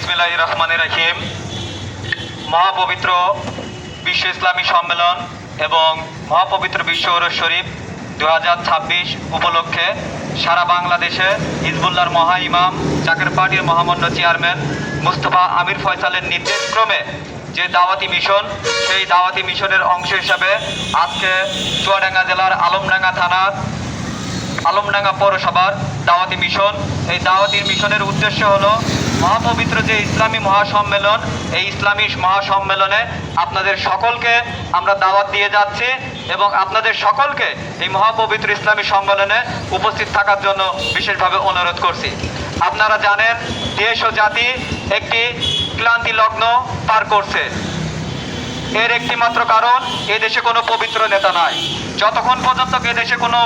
বিসমিল্লাহ রহমান রাহিম। মহাপবিত্র বিশ্ব ইসলামী সম্মেলন এবং মহাপবিত্র বিশ্ব ওরস শরীফ দু উপলক্ষে সারা বাংলাদেশে হিজবুল্লাহর মহা ইমাম চাকের পার্টির মহামান্য চেয়ারম্যান মুস্তফা আমির ফয়সালের নির্দেশক্রমে যে দাওয়াতি মিশন, সেই দাওয়াতি মিশনের অংশ হিসাবে আজকে চুয়াডাঙ্গা জেলার আলমডাঙ্গা থানার আলমডাঙ্গা পৌরসভার দাওয়াতি মিশন। এই দাওয়াতি মিশনের উদ্দেশ্য হলো মহাপবিত্র যে ইসলামী মহাসম্মেলন, এই ইসলামী মহাসম্মেলনে আপনাদের সকলকে আমরা দাওয়াত দিয়ে যাচ্ছি এবং আপনাদের সকলকে এই মহাপবিত্র ইসলামী সম্মেলনে উপস্থিত থাকার জন্য বিশেষভাবে অনুরোধ করছি। আপনারা জানেন, দেশ ও জাতি একটি ক্লান্তি লগ্ন পার করছে। এর একটি মাত্র কারণ, এ দেশে কোনো পবিত্র নেতা নাই। যতক্ষণ পর্যন্ত এদেশে কোনো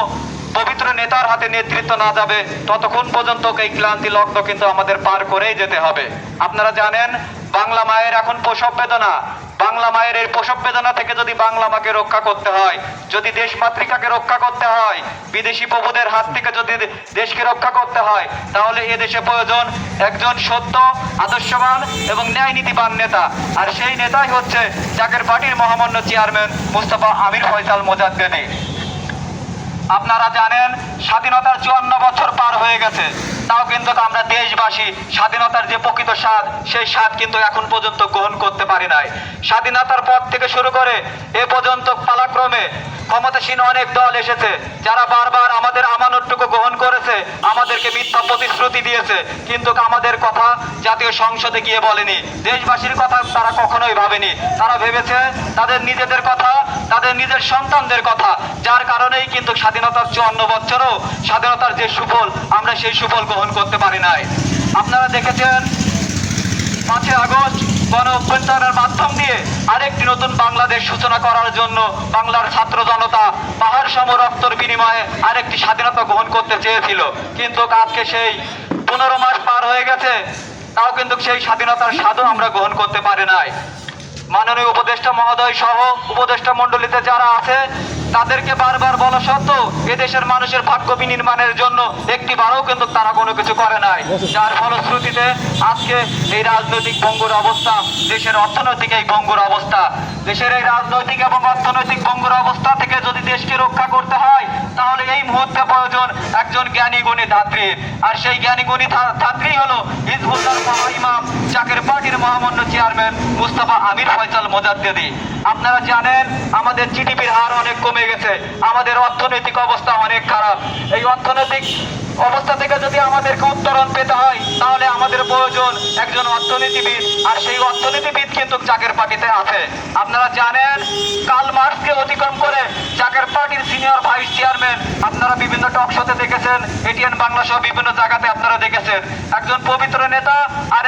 পবিত্র নেতার হাতে নেতৃত্ব না যাবে, ততক্ষণ পর্যন্ত এই ক্লান্তি লগ্ন কিন্তু আমাদের পার করেই যেতে হবে। আপনারা জানেন, বাংলা মায়ের এখন প্রসব বেদনা। বাংলা মায়ের এই প্রসব বেদনা থেকে যদি বাংলা মাকে রক্ষা করতে হয়, যদি দেশ মাতৃকাকে রক্ষা করতে হয়, বিদেশি প্রভুদের হাত থেকে যদি দেশকে রক্ষা করতে হয়, তাহলে এ দেশে প্রয়োজন একজন সত্য, আদর্শবান এবং ন্যায় নীতিবান নেতা। আর সেই নেতাই হচ্ছে জাকের পার্টির মহামান্য চেয়ারম্যান মুস্তফা আমির ফয়সাল মোজাদ্দেনি। আপনারা জানেন, স্বাধীনতার চুয়ান্ন বছর পার হয়ে গেছে। তাও কিন্তু আমরা দেশবাসী স্বাধীনতার যে প্রকৃত স্বাদ, সেই স্বাদ কিন্তু এখন পর্যন্ত গ্রহণ করতে পারি নাই। স্বাধীনতার পর থেকে শুরু করে এ পর্যন্ত পালাক্রমে ক্ষমতাসীন অনেক দল এসেছে, যারা বারবার আমাদের আমানতটুকু গ্রহণ করেছে, আমাদেরকে মিথ্যা প্রতিশ্রুতি দিয়েছে। কিন্তু আমাদের কথা জাতীয় সংসদে গিয়ে বলেনি। দেশবাসীর কথা তারা কখনোই ভাবেনি। তারা ভেবেছে তাদের নিজেদের কথা তাদের নিজের সন্তানদের কথা। যার কারণেই কিন্তু স্বাধীনতার চুয়ান্ন বছরও স্বাধীনতার যে সুফল, আমরা সেই সুফল গ্রহণ করতে পারি নাই। আপনারা দেখেছেন পাঁচই আগস্ট গণ অভ্যন্তরের মাধ্যম দিয়ে আরেকটি নতুন বাংলাদেশ সূচনা করার জন্য বাংলার ছাত্র জনতা পাহাড় সম রক্তর বিনিময়ে আরেকটি স্বাধীনতা গ্রহণ করতে চেয়েছিল। কিন্তু আজকে সেই পনেরো মাস পার হয়ে গেছে, তাও কিন্তু সেই স্বাধীনতার স্বাদও আমরা গ্রহণ করতে পারি নাই। মাননীয় উপদেষ্টা মহোদয় সহ উপদেষ্টা মণ্ডলীতে যারা আছে তাদেরকে বারবার বলা সত্ত্বেও এদেশের মানুষের ভাগ্য বিনির্মাণের জন্য একটি বারও কিন্তু তারা কোনো কিছু করে নাই। যার ফলশ্রুতিতে আজকে এই রাজনৈতিক ভঙ্গুর অবস্থা, দেশের অর্থনৈতিক এই ভঙ্গুর অবস্থা, দেশের এই রাজনৈতিক এবং অর্থনৈতিক ভঙ্গুর অবস্থা থেকে যদি দেশকে রক্ষা করতে হয়, তাহলে এই মুহূর্তে প্রয়োজন একজন জ্ঞানী গুণী ধাত্রীর আর সেই জ্ঞানী গুণী ধাত্রী হলো হিজবুল্লাহ ইমাম, জাকের পার্টির মহামান্য চেয়ারম্যান মুস্তাফা আমির ফয়সাল মোজাদ্দেদি। আপনারা জানেন, আমাদের জিডিপির হার অনেক কমে গেছে। আমাদের অর্থনৈতিক অবস্থা অনেক খারাপ। এই অর্থনৈতিক অবস্থা থেকে যদি আমাদেরকে উত্তরণ পেতে হয়, তাহলে আমাদের প্রয়োজন একজন অর্থনীতিবিদ, আর সেই অর্থনীতিবিদ কিন্তু জাকের পার্টিতে আছে। আপনারা জানেন কাল মার্চকে অতিক্রম করে চাকের পার্টির সিনিয়র ভাইস চেয়ারম্যান আপনারা বিভিন্ন টক শোতে দেখেছেন, এটিএন বাংলা সহ বিভিন্ন জায়গাতে আপনারা দেখেছেন। একজন পবিত্র নেতা আর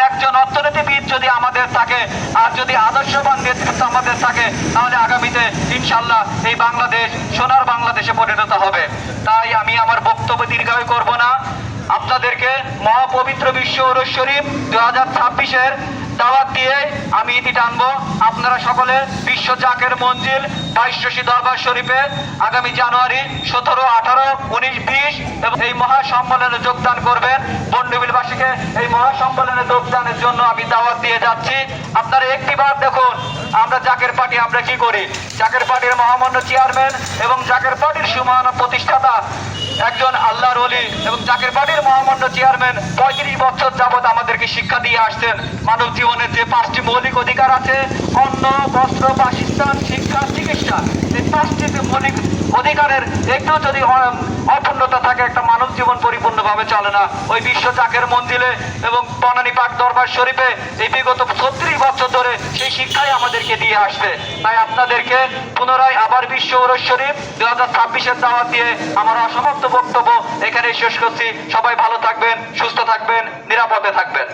আমাদের থাকে। আর যদি আদর্শবান নেতৃত্ব আমাদের থাকে, তাহলে আগামীতে ইনশাল্লাহ এই বাংলাদেশ, সোনার বাংলাদেশে পরিণত হবে। তাই আমি আমার বক্তব্য দীর্ঘায়ু করব না। আপনাদেরকে মহাপবিত্র বিশ্ব ওরস শরীফ দু হাজার ছাব্বিশের দাওয়াত দিয়ে ইতি টানবো। আপনারা সকলে বিশ্ব জাকের মঞ্জিল বাইশী দরবার শরীফে আগামী জানুয়ারি সতেরো, আঠারো, উনিশ, বিশ এবং এই মহাসম্মেলনে যোগদান করবেন। বন্ডুবিলবাসীকে এই মহাসম্মেলনে যোগদানের জন্য আমি দাওয়াত দিয়ে যাচ্ছি। আপনারা একটিবার দেখুন, আমরা জাকের পার্টি, আমরা কি করি? জাকের পার্টির মহামান্য চেয়ারম্যান এবং জাকের পার্টির সুমহান প্রতিষ্ঠাতা একজন আল্লাহর অলি এবং জাকের বাড়ির মহামান্য চেয়ারম্যান পঁয়ত্রিশ বছর যাবৎ আমাদেরকে শিক্ষা দিয়ে আসছেন। মানব জীবনের যে পাঁচটি মৌলিক অধিকার আছে, অন্ন, বস্ত্র বাসস্থান শিক্ষা, চিকিৎসা। অধিকারের একটু যদি অপূর্ণতা থাকে, একটা মানব জীবন পরিপূর্ণভাবে চলে না। ওই বিশ্ব চাকের মন্দিরে এবং বনানী পাক দরবার শরীফে এই বিগত ছত্রিশ বছর ধরে সেই শিক্ষাই আমাদেরকে দিয়ে আসছে তাই আপনাদেরকে পুনরায় আবার বিশ্ব ওরস শরীফ দু হাজার ছাব্বিশের দাওয়াত দিয়ে আমার অসমাপ্ত বক্তব্য এখানে শেষ করছি। সবাই ভালো থাকবেন, সুস্থ থাকবেন, নিরাপদে থাকবেন।